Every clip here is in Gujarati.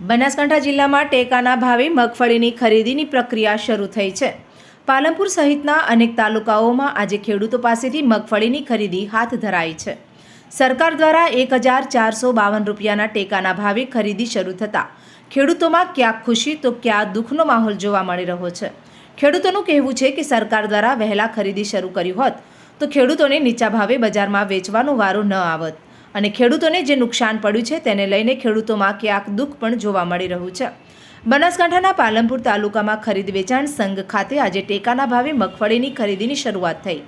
બનાસકાંઠા જિલ્લામાં ટેકાના ભાવે મગફળીની ખરીદીની પ્રક્રિયા શરૂ થઈ છે. પાલનપુર સહિતના અનેક તાલુકાઓમાં આજે ખેડૂતો પાસેથી મગફળીની ખરીદી હાથ ધરાઈ છે. સરકાર દ્વારા એક હજાર ચારસો બાવન રૂપિયાના ટેકાના ભાવે ખરીદી શરૂ થતાં ખેડૂતોમાં ક્યાંક ખુશી તો ક્યાં દુઃખનો માહોલ જોવા મળી રહ્યો છે. ખેડૂતોનું કહેવું છે કે સરકાર દ્વારા વહેલા ખરીદી શરૂ કરી હોત તો ખેડૂતોને નીચા ભાવે બજારમાં વેચવાનો વારો ન આવત. અને ખેડૂતોને જે નુકસાન પડ્યું છે તેને લઈને ખેડૂતોમાં ક્યાંક દુઃખ પણ જોવા મળી રહ્યું છે. બનાસકાંઠાના પાલનપુર તાલુકામાં ખરીદ વેચાણ સંઘ ખાતે આજે ટેકાના ભાવે મગફળીની ખરીદીની શરૂઆત થઈ.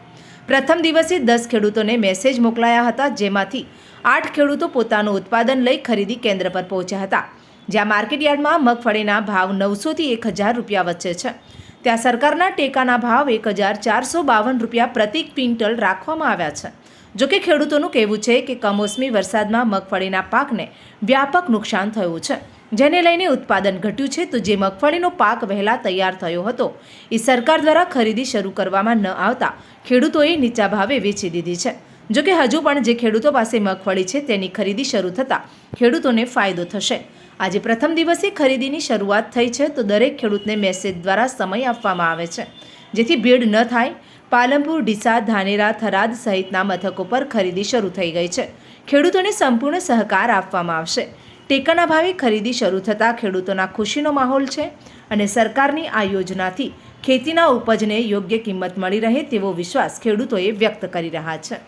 પ્રથમ દિવસે દસ ખેડૂતોને મેસેજ મોકલાયા હતા, જેમાંથી આઠ ખેડૂતો પોતાનું ઉત્પાદન લઈ ખરીદી કેન્દ્ર પર પહોંચ્યા હતા, જ્યાં માર્કેટ યાર્ડમાં મગફળીના ભાવ નવસોથી એક હજાર રૂપિયા વચ્ચે છે. ત્યાં સરકારના ટેકાના ભાવ એક હજાર ચારસો બાવન રૂપિયા પ્રતિ ક્વિન્ટલ રાખવામાં આવ્યા છે. જોકે ખેડૂતોનું કહેવું છે કે કમોસમી વરસાદમાં મગફળીના પાકને વ્યાપક નુકસાન થયું છે. જેને લઈને ઉત્પાદન ઘટ્યું છે, તો જે મગફળીનો પાક વહેલા તૈયાર થયો હતો, એ સરકાર દ્વારા ખરીદી શરૂ કરવામાં ન આવતા ખેડૂતોએ નીચા ભાવે વેચી દીધી છે. જોકે હજુ પણ જે ખેડૂતો પાસે મગફળી છે, તેની ખરીદી શરૂ થતાં ખેડૂતોને ફાયદો થશે. આજે પ્રથમ દિવસે ખરીદીની શરૂઆત થઈ છે, તો દરેક ખેડૂતને મેસેજ દ્વારા સમય આપવામાં આવે છે. જેથી ભીડ ન થાય પાલનપુર, ડીસા, ધાનેરા, થરાદ સહિતના મથકો પર ખરીદી શરૂ થઈ ગઈ છે. ખેડૂતોને સંપૂર્ણ સહકાર આપવામાં આવશે. ટેકાના ભાવે ખરીદી શરૂ થતાં ખેડૂતોના ખુશીનો માહોલ છે અને સરકારની આ યોજનાથી ખેતીના ઉપજને યોગ્ય કિંમત મળી રહે તેવો વિશ્વાસ ખેડૂતોએ વ્યક્ત કરી રહ્યા છે.